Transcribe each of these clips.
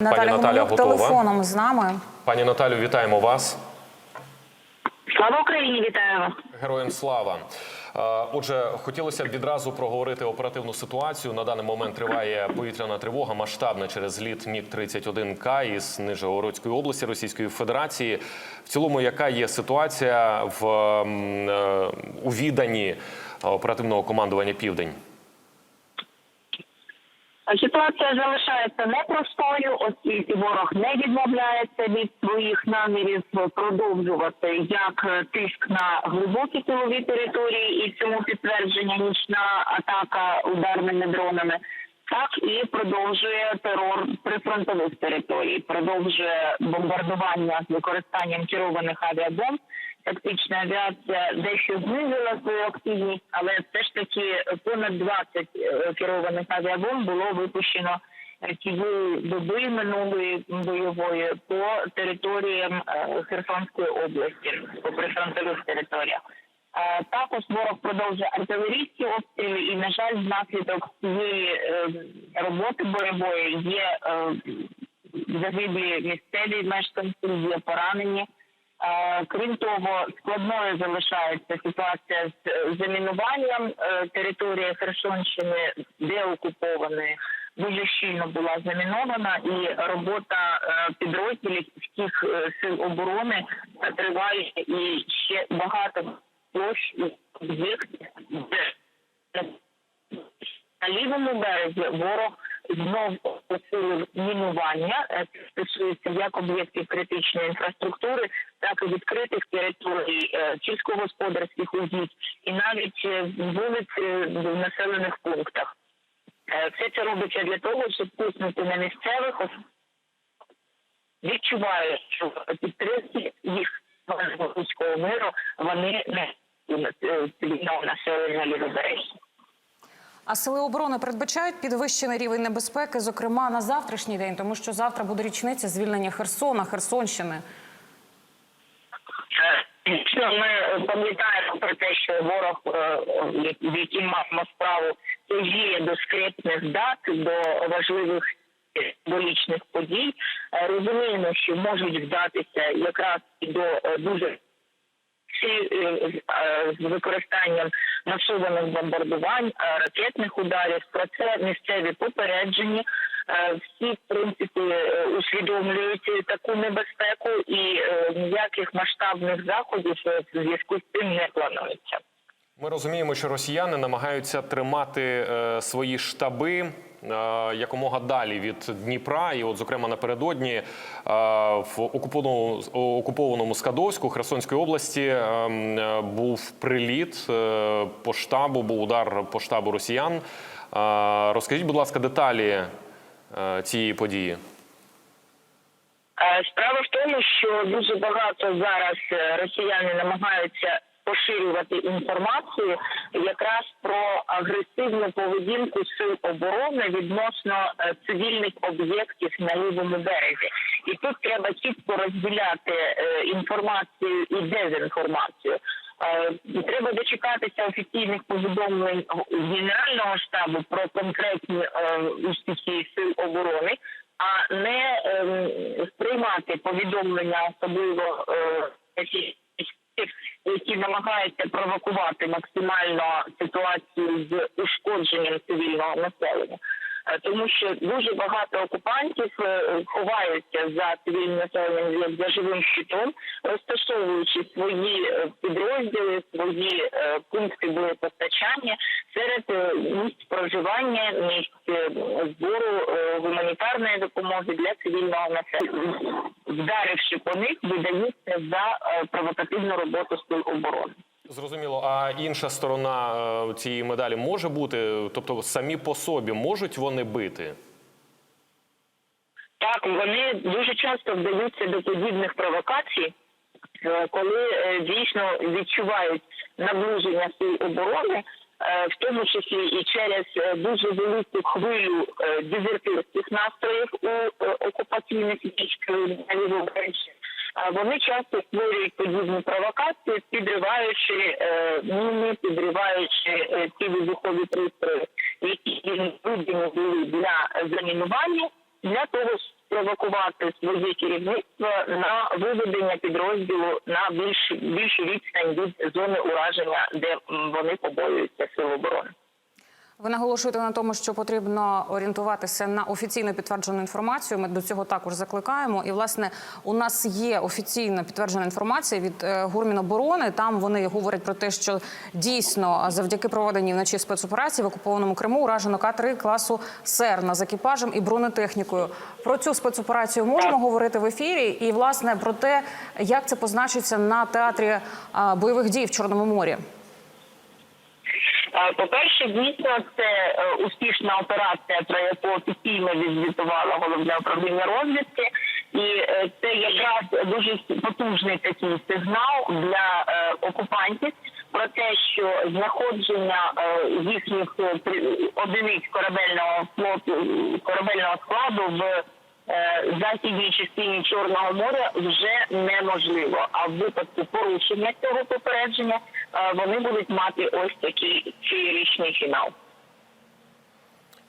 Наталя Наталя готова. телефоном з нами. Пані Наталю, вітаємо вас. Слава Україні, вітаю вас. Героям слава. Е, Отже, хотілося б відразу проговорити оперативну ситуацію. На даний момент триває повітряна тривога, масштабна через зліт Міг 31 К із Нижегородської області Російської Федерації. В цілому, яка є ситуація в е, у віданні оперативного командування Південь? Ситуація залишається непростою, оскільки ворог не відмовляється від своїх намірів продовжувати як е, тиск на глибокі силові території, і цьому підтвердження нічна атака ударними дронами. Так і продовжує терор прифронтових територій, продовжує бомбардування з використанням керованих авіабомб. Тактична авіація дещо знизила свою активність, але все ж таки понад 20 е, керованих авіабомб було випущено е, цієї доби минулої бойової по територіям е, Херсонської області, по прифронтових територіях. Також ворог продовжує артилерійські обстріли, і на жаль, внаслідок цієї роботи бойової є загиблі місцеві мешканці, є поранені. Е, Крім того, складною залишається ситуація з замінуванням Е, території Херсонщини, де окупованої дуже щільно була замінована, і робота е, підрозділів всіх сил оборони триває і ще багато площ об'єктів, де на лівому березі ворог знов посилив мінування. Це стосується як об'єктів критичної інфраструктури, так і відкритих територій, е, сільськогосподарських угідь і навіть е, вулиць е, в населених пунктах. Все це робиться для того, щоб тиснути на місцевих, відчувають, що підтримки їх миру вони не населення лівобережжя. А сили оборони передбачають підвищений рівень небезпеки, зокрема на завтрашній день, тому що завтра буде річниця звільнення Херсона, Херсонщини. Дійсно, ми пам'ятаємо про те, що ворог, е, в яким маємо справу, тяжіє до скрепних дат, до важливих символічних подій. Е, Розуміємо, що можуть вдатися якраз і до е, дуже е, е, з використанням масованих бомбардувань, е, ракетних ударів. Про це місцеві попереджені. Е, Всі в принципі е, усвідомлюють таку небезпеку, і ніяких масштабних заходів в зв'язку з цим не планується. Ми розуміємо, що росіяни намагаються тримати свої штаби якомога далі від Дніпра. І, от, зокрема, напередодні е, в окупованому, окупованому Скадовську Херсонської області е, м, е, був приліт е, по штабу, був удар по штабу росіян. Е, розкажіть, будь ласка, деталі е, цієї події. Е, Справа в тому, що дуже багато зараз е, росіяни намагаються поширювати інформацію якраз про агресивну поведінку сил оборони відносно е, цивільних об'єктів на лівому березі. І тут треба чітко розділяти е, інформацію і дезінформацію. Е, Треба дочекатися офіційних повідомлень Генерального штабу про конкретні успіхи сил оборони а не ем, сприймати повідомлення особливо які- намагаються провокувати максимально ситуацію з ушкодженням цивільного населення. Е, Тому що дуже багато окупантів е, ховаються за цивільним населенням як за живим щитом, розташовуючи свої е, підрозділи, свої пункти боєпостачання серед місць проживання, місць збору гуманітарної допомоги для цивільного населення, вдаривши по них, видаються за е, провокативну роботу сил оборони. Зрозуміло, а інша сторона е, цієї медалі може бути, тобто самі по собі можуть вони бити? Так, вони дуже часто вдаються до подібних провокацій, е, коли дійсно відчувають наближення сил оборони, в тому числі і через е, дуже велику хвилю е, дезертирських настроїв у е, окупаційних військ на лівобережжі. Вони часто створюють подібні провокації, підриваючи е, міни, підриваючи е, ті вибухові пристрої, які віддані були для замінування, для того, щоб спровокувати своє керівництво на виведення підрозділу на більш більшу відстань від зони ураження, де вони побоюються сил оборони. Ви наголошуєте на тому, що потрібно орієнтуватися на офіційно підтверджену інформацію. Ми до цього також закликаємо. І власне у нас є офіційно підтверджена інформація від е, Гурміноборони. Там вони говорять про те, що дійсно завдяки проведеній вночі спецоперації в окупованому Криму уражено катери класу СЕРНА з екіпажем і бронетехнікою. Про цю спецоперацію можемо говорити в ефірі, і власне про те, як це позначиться на театрі бойових дій в Чорному морі. Е, По-перше, дійсно це е, успішна операція, про яку офіційно відзвітувало головне управління розвідки, і е, це якраз дуже потужний такий сигнал для е, окупантів про те, що знаходження їхніх одиниць корабельного флоту корабельного складу в західній частині Чорного моря вже неможливо. А в випадку порушення цього попередження вони будуть мати ось такий цьогорічний фінал.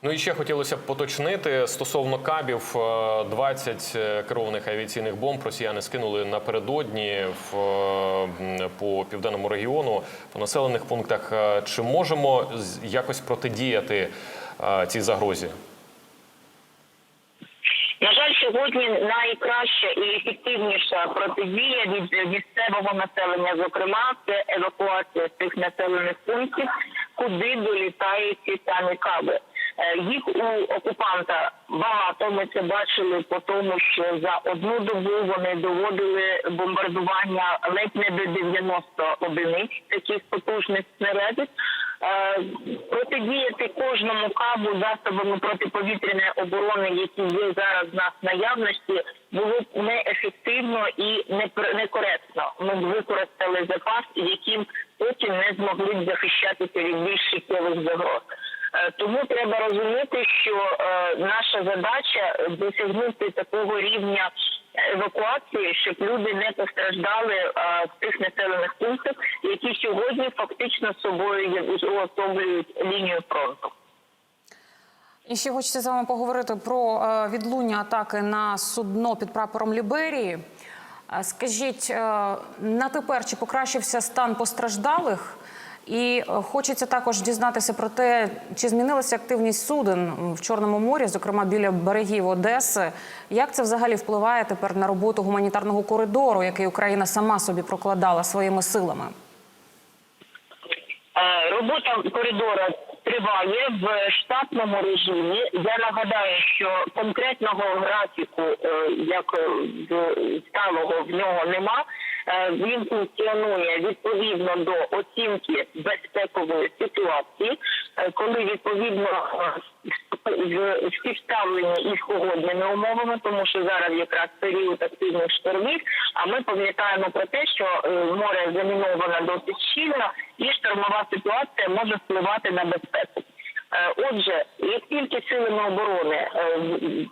Ну і ще хотілося б поточнити стосовно кабів. е, 20 керованих авіаційних бомб росіяни скинули напередодні в, е, по південному регіону, по населених пунктах. Е, Чи можемо якось протидіяти е, цій загрозі? На жаль, сьогодні найкраща і ефективніша протидія від місцевого населення, зокрема, це евакуація з тих населених пунктів, куди долітають ці самі каби. Е, Їх у окупанта багато. Ми це бачили по тому, що за одну добу вони доводили бомбардування ледь не до 90 одиниць таких потужних снарядів. Е, Протидіяти кожному кабу засобами протиповітряної оборони, які є зараз в нас наявності, було б неефективно і некоректно. Ми б використали запас, яким потім не змогли б захищатися від більш суттєвих загроз. Е, Тому треба розуміти, що е, наша задача досягнути такого рівня евакуації, щоб люди не постраждали в тих населених пунктах, які сьогодні фактично собою уособлюють лінію фронту. І ще хочеться з вами поговорити про е, відлуння атаки на судно під прапором Ліберії. Е, Скажіть, е, на тепер чи покращився стан постраждалих? І хочеться також дізнатися про те, чи змінилася активність суден в Чорному морі, зокрема біля берегів Одеси. Як це взагалі впливає тепер на роботу гуманітарного коридору, який Україна сама собі прокладала своїми силами? Е, Робота коридора триває в штатному режимі. Я нагадаю, що конкретного графіку, е, як е, сталого в нього нема. Е, Він функціонує відповідно до оцінки безпекової ситуації, е, коли відповідно е, в співставлені із погодними умовами, тому що зараз якраз період активних штормів. А ми пам'ятаємо про те, що море заміновано досить щільно, і штормова ситуація може впливати на безпеку. Отже, як тільки силами оборони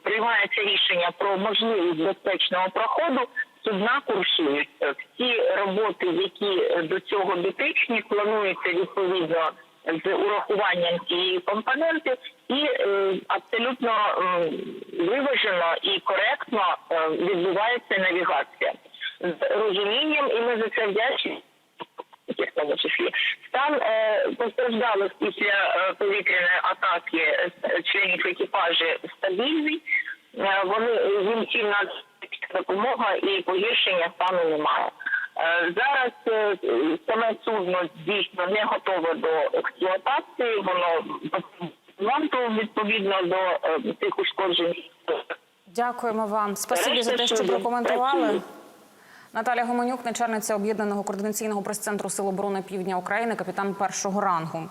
приймається рішення про можливість безпечного проходу, судна курсують. Е, Всі роботи, які е, до цього дотичні, плануються відповідно з урахуванням цієї компоненти, і е, абсолютно виважено і коректно відбувається навігація з розумінням, і ми за це вдячні тому числі стан постраждалих після повітряної атаки членів екіпажу стабільний. Вони їм цінна допомога і погіршення стану немає. Е, Зараз е, саме судно дійсно не готове до експлуатації. Воно ремонту відповідно до е, тих ушкоджень. Дякуємо вам. Спасибі за те, що прокоментували. Наталя Гомонюк, начальниця об'єднаного координаційного прес-центру Сил оборони Півдня України, капітан першого рангу.